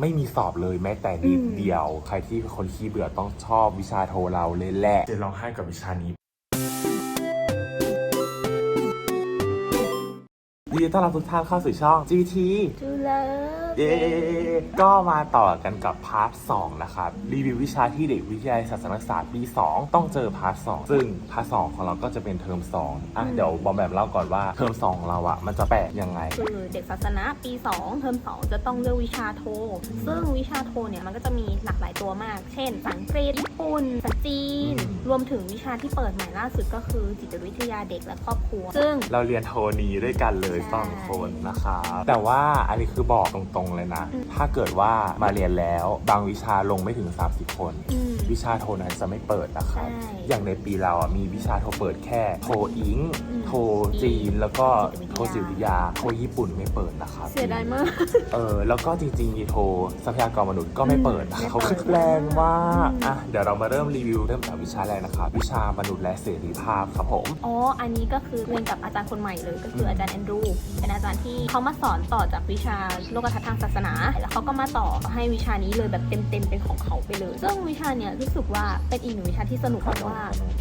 ไม่มีสอบเลยแม้แต่นิดอืมเดียว ใครที่เป็นคนขี้เบื่อต้องชอบวิชาโทเราเลยแหละจะร้องไห้กับวิชานี้ยินดีต้อนรับทุกท่านเข้าสู่ช่อง GT จูเลิฟ เย้ก็มาต่อกันกับพาร์ท2นะครับรีวิววิชาที่เด็กวิทยาลัยศาสนศาสตร์ปี 2 ต้องเจอพาร์ท2ซึ่งพาร์ท2ของเราก็จะเป็นเทอม2อะเดี๋ยวบอมแบบเล่าก่อนว่าเทอม2ของเราอะมันจะแปลกยังไง คือเด็กศาสนาปี 2 เทอม2 จะต้องเลือกวิชาโท ซึ่งวิชาโทเนี่ยมันก็จะมีหลากหลายตัวมาก เช่นภาษาอังกฤษญี่ปุ่นภาษาจีนอืมรวมถึงวิชาที่เปิดใหม่ล่าสุดก็คือจิตวิทยาเด็กและครอบครัว ซึ่งเราเรียนโทนี้ด้วยกันเลยใช่สองคนนะครับแต่ว่าอันนี้คือบอกตรงๆเลยนะอืมถ้าเกิดว่ามาเรียนแล้วบางวิชาลงไม่ถึง 30 คน อืม วิชาโทนั้นจะไม่เปิดนะครับ ใช่อย่างในปีเราอะมีวิชาโทเปิดแค่ โทอิง อืมโทจีน แล้วก็จิโทตวิทยาจิตวิทยา โทญี่ปุ่นไม่เปิดนะครับเสียดายมาก เออแล้วก็จริงๆมีโททรัพยากรมนุษย์ก็ไม่เปิดนะไม่เขาเปิด แรงมากอืมอะเดี๋ยวเรามาเริ่มรีวิวเริ่มจากวิชาแรกนะครับ วิชามนุษย์และเสรีภาพครับผม อ๋อ อันนี้ก็คือเรียนกับอาจารย์คนใหม่เลย ก็คือมอาจารย์แอนดรู เป็นอาจารย์ที่เขามาสอนต่อจากวิชาโลกทัศน์ทางศาสนา แล้วเขาก็มาต่อให้วิชานี้เลยแบบเต็มๆเป็นของเขาไปเลย ซึ่งวิชาเนี้ยรู้สึกว่าเป็นอีกหนึ่งวิชาที่สนุกเพราะว่า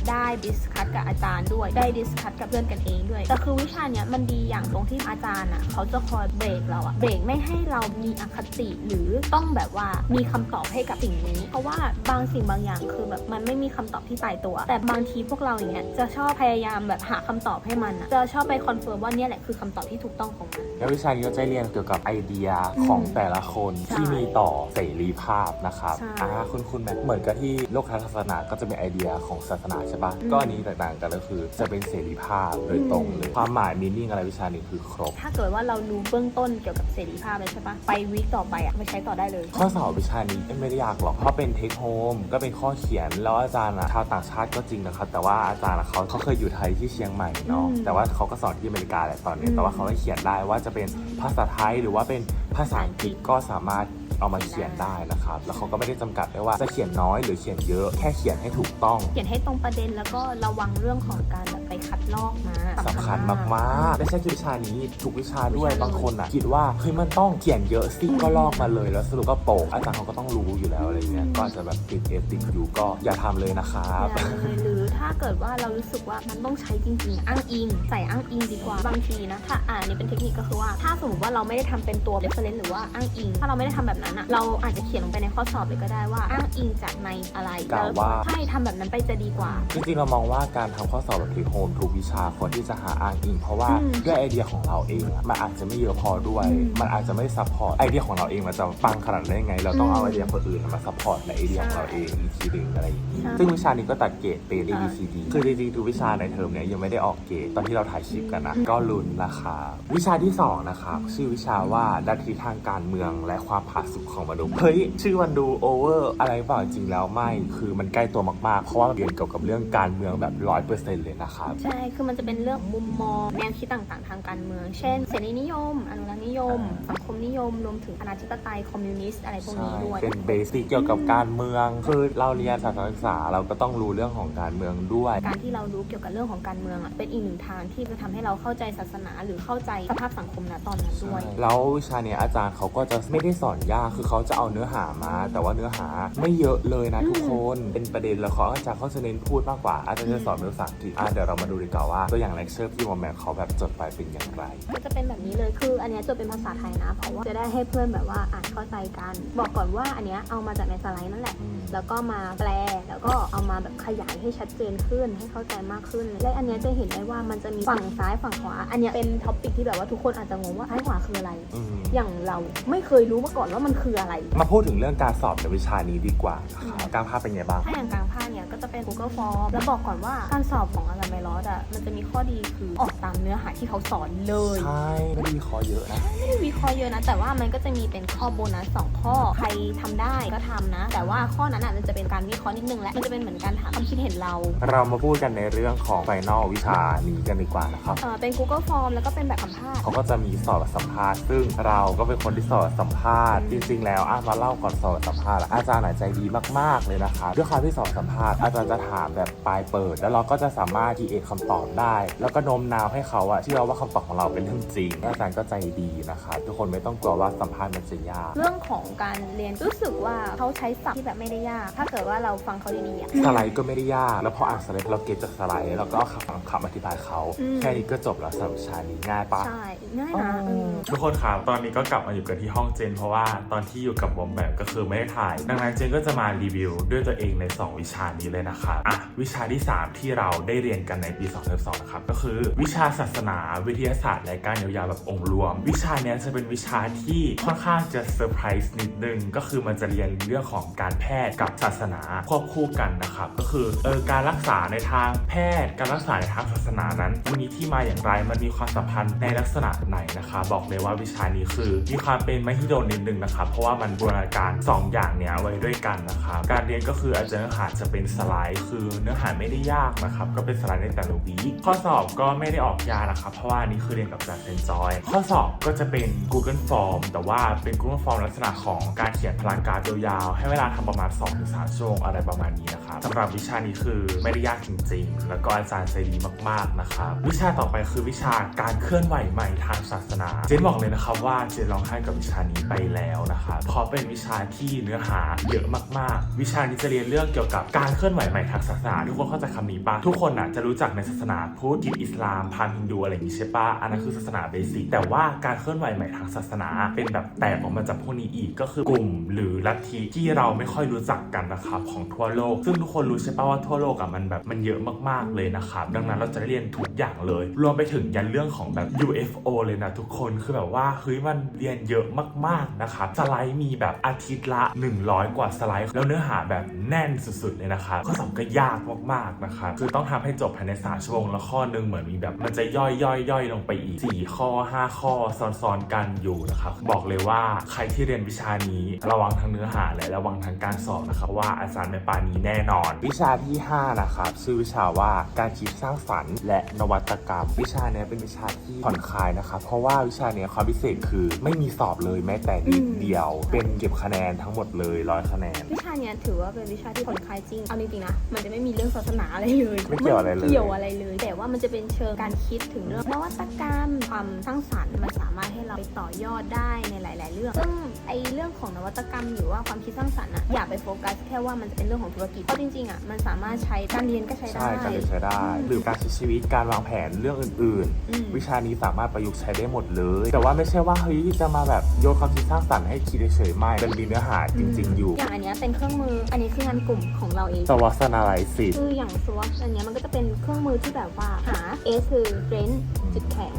ได้ดิสคัตกับอาจารย์ด้วย ได้ดิสคัตกับเพื่อนกันเองด้วย แต่คือวิชาเนี้ยมันดีอย่างตรงที่อาจารย์อะเขาจะคอยเบรกเราอะ เบรกไม่ให้เรามีอคติหรือต้องแบบว่ามีคำตอบให้กับสิ่งนี้ เพราะว่าบางสิ่งบางอย่างคือแบบมันไม่มีคำตอบที่ตายตัว แต่บางทีพวกเราอย่างเงี้ยจะชอบพยายามแบบหาคำตอบให้มันอะจะชอบไปคอนเฟิร์มว่าเนี่ยแหละคือคำตอบที่ถูกต้องของมัน แล้ววิชานี้ก็จะเรียนเกี่ยวกับไอเดียของแต่ละคนใช่ที่มีต่อเสรีภาพนะครับใช่อ่าคุณคุณแบบเหมือนกับที่โลกทัศน์ศาสนาก็จะมีไอเดียของศาสนาใช่ปะอืม ก็อันนี้แตกต่างกันก็คือจะเป็นเสรีภาพโดยตรงเลยความหมายมีนิ่งอะไรวิชานี้คือครบ ถ้าเกิดว่าเรารู้เบื้องต้นเกี่ยวกับเสรีภาพเลยใช่ปะไปวิกต่อไปอะไปใช้ต่อได้เลย ข้อสอบวิชานี้ไม่ได้ยากหรอก เพราะเป็นเทคโฮมก็เป็นข้อเขียน แล้วอาจารย์อะชาวต่างชาติก็จริงนะครับ แต่ว่าอาจารย์อะเขาเขาเคยอยู่ไทยที่เชียงใหม่เนาะ อืมแต่ว่าเขาก็สอนที่อเมริกาแหละตอนนี้ อืมแต่ว่าเขาก็เขียนได้ว่าจะเป็นภาษาไทยหรือว่าเป็น ภาษาอังกฤษก็สามารถเอามาเขียนได้นะครับ แล้วเขาก็ไม่ได้จำกัดด้วยว่าจะเขียนน้อยหรือเขียนเยอะ แค่เขียนให้ถูกต้อง เขียนให้ตรงประเด็นแล้วก็ระวังเรื่องของการ คัดลอกมาสำคัญมากๆไม่ใช่แค่วิชานี้ทุกวิชาด้วยบางคนอะคิดว่าเฮ้ยมันต้องเขียนเยอะสิก็ลอกมาเลยแล้วสรุปก็โปะอาจารย์เขาก็ต้องรู้อยู่แล้วอะไรเงี้ยก็อาจจะแบบติดเอฟติดอยู่ก็อย่าทำเลยนะครับอย่าเลยหรือถ้าเกิดว่าเรารู้สึกว่ามันต้องใช้จริงๆ อ้างอิง ใส่อ้างอิงดีกว่าบางทีนะถ้าอ่านนี่เป็นเทคนิคก็คือว่า ถ้าสมมติว่าเราไม่ได้ทำเป็นตัว reference หรือว่าอ้างอิง ถ้าเราไม่ได้ทำแบบนั้นอะเราอาจจะเขียนลงไปในข้อสอบเลยก็ได้ว่าอ้างอิงจากในอะไรกล่าวว่าใช่ทำแบบนั้นไปจะดีกว่าจริงๆเรามองว่าการทำข้อสอบแบบทีโฮมทุกวิชาควรที่จะหาอ้างอิงเพราะว่าอืมด้วยไอเดียของเราเองอะมันอาจจะไม่เยอะพอด้วยอืมมันอาจจะไม่ซัพพอร์ตไอเดียของเราเองมันจะปังขนาดนั้นได้ยังไง เราต้องอืมเอาไอเดียคนอื่นมาซัพพอร์ตในไอเดียของเราเองอีกทีหนึ่งอะไรอย่างนี้ใช่ซึ่งวิชานี้ก็ตัดเกรดเป็น A B อ่า C D คือจริงๆทุกวิชาในเทอมเนี้ยยังไม่ได้ออกเกรดตอนที่เราถ่ายคลิปกันนะก็ลุ้นนะครับวิชาที่สองนะครับชื่อวิชาว่าลัทธิทางการเมืองและความผาสุกของมนุษย์เฮ้ยชื่อมันดูโอเวอร์อะไรเปล่าจริงแล้วไม่คือมันใกล้ตัวมากๆ เพราะว่าเรียนเกี่ยวกับเรื่องการเมืองแบบร้อยเปอร์เซ็นต์เลยนะครับใช่ คือมันจะเป็นเรื่องมุมมอง แนวคิดต่างๆ ทางการเมือง เช่น เสรีนิยม อนุรักษ์นิยมอ่าสังคมนิยม รวมถึงอนาธิปไตย คอมมิวนิสต์ อะไรพวกใช่นี้ด้วย เป็นเบสิกเกี่ยวกับการเมือง คือเราเรียนศาสนศึกษาเราก็ต้องรู้เรื่องของการเมืองด้วย การที่เรารู้เกี่ยวกับเรื่องของการเมืองอะ เป็นอีกหนึ่งทางที่จะทำให้เราเข้าใจศาสนา หรือเข้าใจสภาพสังคมณตอนนั้นด้วย แล้ววิชาเนี้ยอาจารย์เขาก็จะไม่ได้สอนยาก คือเขาจะเอาเนื้อหามา แต่ว่าเนื้อหาไม่เยอะเลยนะทุกคน เป็นประเด็นแล้วเขาอาจารย์เขาจะเน้นพูดมากกว่า อาจารย์จะสอนเป็นภาษาอังกฤษอะเดี๋ยวเรามาดูดีกว่าว่าตัวอย่างเลคเชอร์ที่วอมแมนเขาแบบจดไปเป็นอย่างไร ก็จะเป็นแบบนี้เลยคืออันเนี้ยจะเป็นภาษาไทยนะ เพราะว่าจะได้ให้เพื่อนแบบว่าอ่านเข้าใจกัน บอกก่อนว่าอันเนี้ยเอามาจากในสไลด์นั่นแหละ อืม แล้วก็มาแปลแล้วก็เอามาแบบขยายให้ชัดเจนขึ้นให้เข้าใจมากขึ้น และอันเนี้ยจะเห็นได้ว่ามันจะมีฝั่งซ้ายฝั่งขวา อันเนี้ยเป็นท็อปิกที่แบบว่าทุกคนอาจจะงงว่าซ้ายขวาคืออะไร อืมอย่างเราไม่เคยรู้มาก่อนว่ามันคืออะไร มาพูดถึงเรื่องการสอบในวิชานี้ดีกว่านะครับการภาพเป็นไงบ้าง ถ้าอย่างกลางภาคเนี่ย ก็จะเป็น Google Form แล้วบอกก่อนว่าการสอบของอาจารย์ไมลอสอะมันจะมีข้อดีคือออกตามเนื้อหาที่เขาสอนเลยใช่ไม่ได้มีคอเยอะนะ ไม่ได้วิเคราะห์เยอะนะ แต่ว่ามันก็จะมีเป็นข้อโบนัสสองข้อใครทำได้ก็ทำนะ แต่ว่าข้อนั้นอะมันจะเป็นการวิเคราะห์นิดนึงและมันจะเป็นเหมือนการถามความคิดเห็นเรา เรามาพูดกันในเรื่องของไฟนอลวิชานี้กันดีกว่านะครับ เออเป็น Google Form แล้วก็เป็นแบบสัมภาษณ์ เขาก็จะมีสอบสัมภาษณ์ ซึ่งเราก็เป็นคนที่สอบสัมภาษณ์ จริงๆ แล้วอะมาเล่าก่อนสอบสัมภาษณ์อะอาจารย์อะใจดีมากๆ เลยนะคะด้วยความที่สอบสัมภาษณ์ อาจารย์จะถามแบบปลายเปิด แล้วเราก็จะสามารถทีเอคำตอบได้ แล้วก็โน้มน้าวให้เขาอะเชื่อว่าคำตอบของเราเป็นเรื่องจริงแล้วอาจารย์ก็ใจดีนะคะ ทุกคนไม่ต้องกลัวว่าสัมภาษณ์มันจะยากเรื่องของการเรียนรู้สึกว่าเขาใช้ศัพท์ที่แบบไม่ได้ยาก ถ้าเกิดว่าเราฟังเขาดีๆอะสไลด์ก็ไม่ได้ยาก แล้วพออ่านสไลด์เราเก็ตจากสไลด์แล้วก็ฟังคำอธิบายเขาอืมแค่นี้ก็จบแล้วสำหรับวิชานี้ง่ายปะใช่ง่ายนะเออทุกคนครับตอนนี้ก็กลับมาอยู่กันที่ห้องเจน เพราะว่าตอนที่อยู่กับวอมแบบก็คือไม่ได้ถ่าย ดังนั้นเจนก็จะมารีวิวด้วยตัวเองใน 2 วิชานี้เลยนะครับอะวิชาที่ 3 ที่เราได้เรียนกันในปี 2 0 2นะครับก็คือ วิชาศาสนาวิทยาศาสตร์และการเยียวยาแบบองค์รวม วิชาเนี้ยจะเป็นวิชาที่ค่อนข้างจะเซอร์ไพรส์นิดนึงก็คือมันจะเรียนเรื่องของการแพทย์กับศาสนาควบคู่กันนะครับก็คือเออการรักษาในทางแพทย์ การรักษาในทางศาสนานั้นมันมีที่มาอย่างไรมันมีความสัมพันธ์ในลักษณะไหนนะคะบอกเลยว่าวิชานี้คือมีความเป็นมหิดลนิดนึงนะครับเพราะว่ามันบูรณาการ 2 อย่างเนี้ยไว้ด้วยกันนะครับการเรียนก็คืออาจารย์หาจะเป็นสลด์คือเนื้อหาไม่ได้ยากนะครับก็เป็นสไลด์ในแต่ละวีข้อสอบก็ไม่ได้ออกยากนะครับเพราะว่านี้คือเรียนกับอาจารย์เซนจอย ข้อสอบก็จะเป็น Google Form แต่ว่าเป็น Google Form ลักษณะของการเขียนพลังการยาวๆให้เวลาทำประมาณ 2-3 ชั่วโมงอะไรประมาณนี้นะครับสำหรับวิชานี้คือไม่ได้ยากจริงๆ แล้วก็อาจารย์ใจดีมากๆนะครับวิชาต่อไปคือวิชาการเคลื่อนไหวใหม่ทางศาสนา เจนบอกเลยนะครับว่าเจนร้องไห้กับวิชานี้ไปแล้วนะครับเพราะเป็นวิชาที่เนื้อหาเยอะมากๆ วิชานี้จะเรียนเรื่องเกี่ยวกับการเคลื่อนไหวใหม่ทางศาสนาทุกคนเข้าใจคำนี้ปะทุกคนอะจะรู้จักในศาสนาพุทธอิสลามพราหมณ์ฮินดูอะไรอย่างนี้ใช่ปะอันนั้นคือศาสนาเบสิกแต่ว่าการเคลื่อนไหวใหม่ทางศาสนา เป็นแบบแตกออกมาจากพวกนี้อีกก็คือกลุ่ม หรือลัทธิที่เราไม่ค่อยรู้จักกันนะครับของทั่วโลก ซึ่งทุกคนรู้ใช่ปะว่าทั่วโลกอะมันแบบมันเยอะมากๆเลยนะครับดังนั้นเราจะได้เรียนทุกอย่างเลย รวมไปถึงยันเรื่องของแบบ UFO เลยนะทุกคนคือแบบว่าเฮ้ยมันเรียนเยอะมากๆนะครับสไลด์มีแบบอาทิตย์ละ 100 กว่าสไลด์แล้วเนื้อหาแบบแน่นสุดๆเลยนะครับข้อสอบก็ยากมากๆนะครับคือต้องทำให้จบภายใน3ชั่วโมงแล้วข้อหนึงเหมือนมีแบบ มันจะย่อยย่อยย่อยลงไปอีก 4 ข้อ 5 ข้อซ้อนๆกันอยู่นะครับบอกเลยว่าใครที่เรียนวิชานี้ระวังทั้งเนื้อหาและระวังทั้งการสอบนะครับว่าอาจารย์ไม่ปานีแน่นอน วิชาที่ 5 นะครับชื่อวิชาว่าการคิดสร้างสรรค์และนวัตกรรม วิชาเนี้ยเป็นวิชาที่ผ่อนคลายนะครับเพราะว่าวิชาเนี้ยความพิเศษคือไม่มีสอบเลยแม้แต่นิดเดียว เป็นเก็บคะแนนทั้งหมดเลยร้อยคะแนน วิชาเนี้ยถือว่าเป็นวิชาที่ผ่อนคลายจริงเอาจริงๆนะมันจะไม่มีเรื่องศาสนาอะไรเลยไม่เกี่ยวอะไรเลยม่เกี่ยวอะไรเลย แต่ว่ามันจะเป็นเชิงการคิดถึงเรื่องนวัตกรรมความสร้างสรรค์มันสามารถให้เราไปต่อยอดได้ในหลาย ๆ เรื่องซึ่งไอเรื่องของนวัตกรรมหรือว่าความคิดสร้างสรรค์อะอย่าไปโฟกัสแค่ว่ามันจะเป็นเรื่องของธุรกิจเพราะจริงๆอะมันสามารถใช้การเรียนก็ใช้ได้ ใช่การเรียนใช้ได้ หรือการใช้ชีวิตการวางแผนเรื่องอื่น อืม ๆ วิชานี้สามารถประยุกต์ใช้ได้หมดเลย แต่ว่าไม่ใช่ว่าเฮ้ยจะมาแบบโยนความคิดสร้างสรรค์ให้คิดเฉยๆไม่มันมีเนื้อหาจริง ๆ อยู่ อย่างอันเนี้ยเป็นเครื่องมือ อันนี้คืองานกลุ่มของเราเองสวัสนาลัยสิทธิ์คืออย่าง SWOT อันเนี้ยมันก็จะเป็นเครื่องมือที่แบบว่าหา S คือ strength จุดแข็ง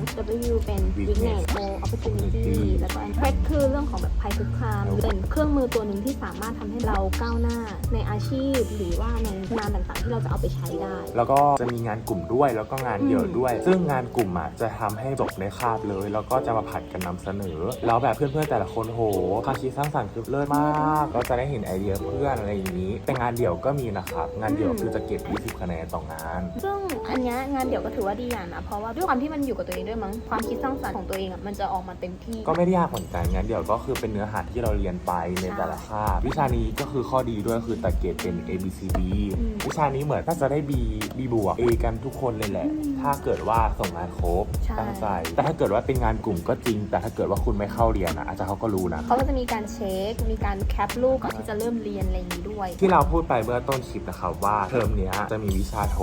W เป็น weakness O opportunity แล้วก็ threat คือเรื่องของแบบภัยคุกคามเป็นเครื่องมือตัวหนึ่งที่สามารถทำให้เราก้าวหน้าในอาชีพ หรือว่าในงานต่างๆ ที่เราจะเอาไปใช้ได้ แล้วก็จะมีงานกลุ่มด้วยแล้วก็งานเดี่ยวด้วย ซึ่งงานกลุ่มอะจะทำให้จบในคาบเลย แล้วก็จะมาผัดกันนำเสนอ แล้วแบบเพื่อนๆแต่ละคนโหความคิดสร้างสรรค์คือเลิศมากก็จะได้เห็นไอเดียเพื่อนอะไรอย่างนี้ แต่งานเดี่ยวก็มีนะครับงานเดี่ยวคือจะเก็บ 20 คะแนนต่องาน ซึ่งอันเนี้ยงานเดี่ยวก็ถือว่าดีอย่างนะเพราะว่าด้วยความที่มันอยู่กับตัวเองด้วยมั้งความคิดสร้างสรรค์ของตัวเองอะมันจะออกมาเต็มที่ ก็ไม่ได้ยากเหมือนกันงานเดี่ยวก็คือเป็นเนื้อหาที่เราเรียนไปในแต่ละคาบวิชานี้ก็คือข้อดีด้วยคือตัดเกรดเป็น A B C D อืมวิชานี้เหมือนน่าจะได้ B B บวก A กันทุกคนเลยแหละ อืม ถ้าเกิดว่าส่งงานครบ ใช่ ตั้งใจ แต่ถ้าเกิดว่าเป็นงานกลุ่มก็จริง แต่ถ้าเกิดว่าคุณไม่เข้าเรียนอะอาจารย์เขาก็รู้นะ เขาก็จะมีการเช็ค มีการแคปรูปก่อนที่จะเริ่มเรียนอะไรอย่างนี้ด้วย ที่เราพูดไปเมื่อต้นคลิปนะครับว่าเทอมเนี้ยจะมีวิชาโท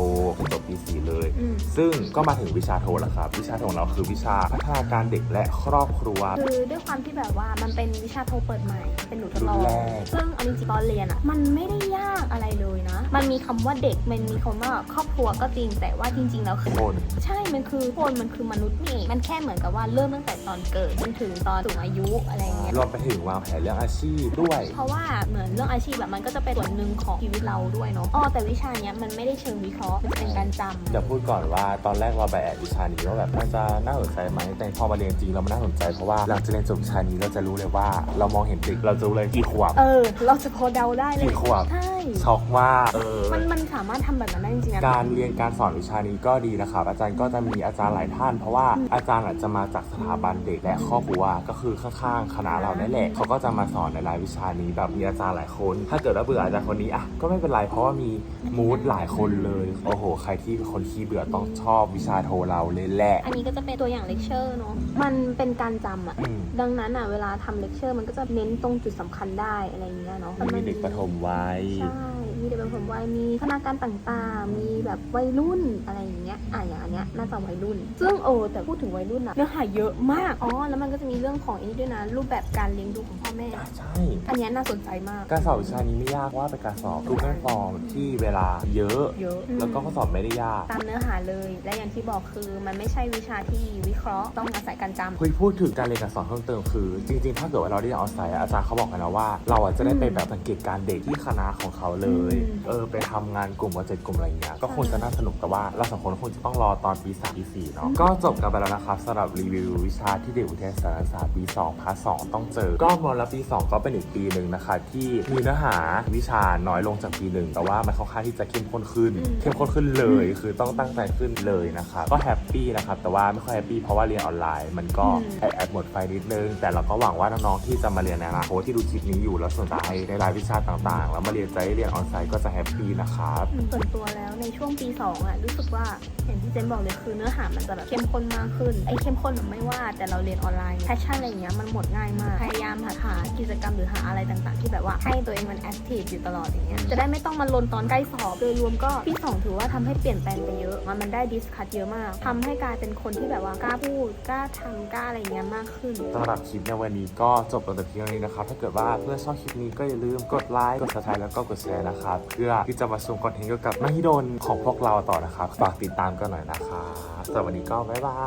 จบปีสี่เลย อืม ซึ่งก็มาถึงวิชาโทแล้วครับ วิชาโทของเราคือวิชาพัฒนาการเด็กและครอบครัว คือด้วยความที่แบบว่ามันเป็นวิชาโทเปิดใหม่ เป็นหนูทดลอง รุ่นแรก ซึ่งเอาจริงๆตอนเรียนอะ มันไม่ได้ยากอะไรเลยนะ มันมีคำว่าเด็ก มันมีคำว่าครอบครัวก็จริง แต่ว่าจริง ๆ แล้วคือ คน ใช่ มันคือคน มันคือมนุษย์นี่ มันแค่เหมือนกับว่าเริ่มตั้งแต่ตอนเกิดจนถึงตอนสูงอายุอะไรเงี้ยรวมไปถึงวางแผนเรื่องอาชีพด้วย เพราะว่าเหมือนเรื่องอาชีพแบบมันก็จะเป็นส่วนหนึ่งของชีวิตเราด้วยเนาะอ๋อแต่วิชาเนี้ยมันไม่ได้เชิงวิเคราะห์มันจะเป็นการจำเดี๋ยวพูดก่อนว่าตอนแรกเราไปแอบวิชานี้ว่าแบบน่าจะน่าสนใจไหมแต่พอมาเรียนจริงเราไม่น่าสนใจเพราะว่าหลังจากเรียนจบวิชานี้เราจะรู้เลยว่า เรามองเห็นเด็กเราจะรู้เลยกี่ขวบเออ เราจะพอเดาได้เลยกี่ขวบใช่ช็อกว่าเออมันมันสามารถทำแบบนั้นได้จริงๆนะการเรียนการสอนวิชานี้ก็ดีนะครับอาจารย์ก็จะมีอาจารย์หลายท่านราะว่าอืมอาจารย์อาจจะมาจากสถาบันเด็กและครอบครัวก็คือข้างๆคณะเรานั่นแหละเขาก็จะมาสอนในรายวิชานี้แบบมีอาจารย์หลายคน ถ้าเกิดว่าเบื่ออาจารย์คนนี้อะก็ไม่เป็นไรเพราะว่ามีมูดหลายคนเลยโอ้โห ใครที่เป็นคนขี้เบื่อต้องชอบวิชาโทเราเลยแหละ อันนี้ก็จะเป็นตัวอย่างเลคเชอร์เนาะมันเป็นการจำอะอืม ดังนั้นอะเวลาทำเลคเชอร์มันก็จะเน้นตรงจุดสำคัญได้อะไรอย่างเงี้ยเนาะมีเด็กประถมวัย ใช่ มีเด็กประถมวัยมีคณะการต่างๆ มีแบบวัยรุ่นอะไรอย่างเงี้ยอะอย่างอันเนี้ยน่าจะวัยรุ่น ซึ่งโอ้แต่พูดถึงวัยรุ่นอะเนื้อหาเยอะมากอ๋อแล้วมันก็จะมีเรื่องของอันนี้ด้วยนะ รูปแบบการเลี้ยงดูของพ่อแม่ใช่ อันเนี้ยน่าสนใจมาก การสอบวิชานี้ไม่ยากเพราะว่าเป็นการสอบ Google Form ที่เวลาเยอะ เยอะ แล้วก็ข้อสอบไม่ได้ยาก ตามเนื้อหาเลย และอย่างที่บอกคือมันไม่ใช่วิชาที่วิเคราะห์ต้องอาศัยการจำ คุยพูดถึงการเรียนการสอนเพิ่มเติมคือ จริงๆ ถ้าเกิดว่าเราได้เรียนออนไลน์อะอาจารย์เขาบอกกันนะว่า เราอะจะได้ไปแบบสังเกตการณ์เด็กที่คณะของเขาเลยอืมเออไปทำงานกลุ่มโปรเจกต์กลุ่มอะไรเงี้ยก็คงจะน่าสนุกแต่ว่าเราสองคนคงจะต้องรอตอนปีสามปีสี่เนาะก็จบกันไปแล้วนะครับสำหรับรีวิววิชาที่เด็กวิทยาศาสตร์ศาสตร์ปี2พาร์ทสต้องเจอ ก็มอลปี2ก็เป็นอีกปีหนึ่งนะคะที่มีเนื้อหาวิชาน้อยลงจากปีหนึ่งแต่ว่ามันค่อนข้างที่จะเข้มข้นขึ้นอืมเข้มข้นขึ้นเลย คือต้องตั้งใจขึ้นเลยนะครับก็แฮปปี้นะครับแต่ว่าไม่ค่อยแฮปปี้เพราะว่าเรียนออนไลน์ มันก็อืมแอบแอบหมดไฟนิดนึง แต่เราก็หวังว่าน้องๆที่จะมาเรียนในอนาคตที่ดูคลิปนี้อยู่แล้วสนใจในรายวิชาต่างๆ แล้วมาเรียนใจเรียนออนไลน์ก็จะแฮปปี้นะครับ ส่วนตัวแล้วในช่วงปี 2อะรู้สึกว่าอย่างที่เจนบอกเลยคือเนื้อหามันจะแบบเข้มข้นมากขึ้นไอ้เข้มข้นมันไม่ว่าแต่เราเรียนออนไลน์แพชชั่นอะไรอย่างเงี้ยมันหมดง่ายมากพยายามหาหากิจกรรมหรือหาอะไรต่างๆ ที่แบบว่าให้ตัวเองมันแอคทีฟอยู่ตลอดอย่างเงี้ยจะได้ไม่ต้องมาลนตอนใกล้สอบโดยรวมก็ปี2ถือว่าทำให้เปลี่ยนแปลงไปเยอะมันมันได้ดิสคัทเยอะมากทำให้กลายเป็นคนที่แบบว่ากล้าพูดกล้าทำกล้าอะไรอย่างเงี้ยมากขึ้นสำหรับคลิปในวันนี้ก็จบลงแต่เพียงเท่านี้นะครับถ้าเกิดว่าเพื่อนชอบคลิปนี้ก็อย่าลืมกดไลค์กด subscribe แล้วก็กดแชร์นะครับเพื่อที่จะมาชมคอนเทนต์เกี่ยวกับมหิดลของพวกเราต่อนะครับ ฝากติดตามกันหน่อยนะครับสำหรับวันนี้ก็บ๊ายบา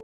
ย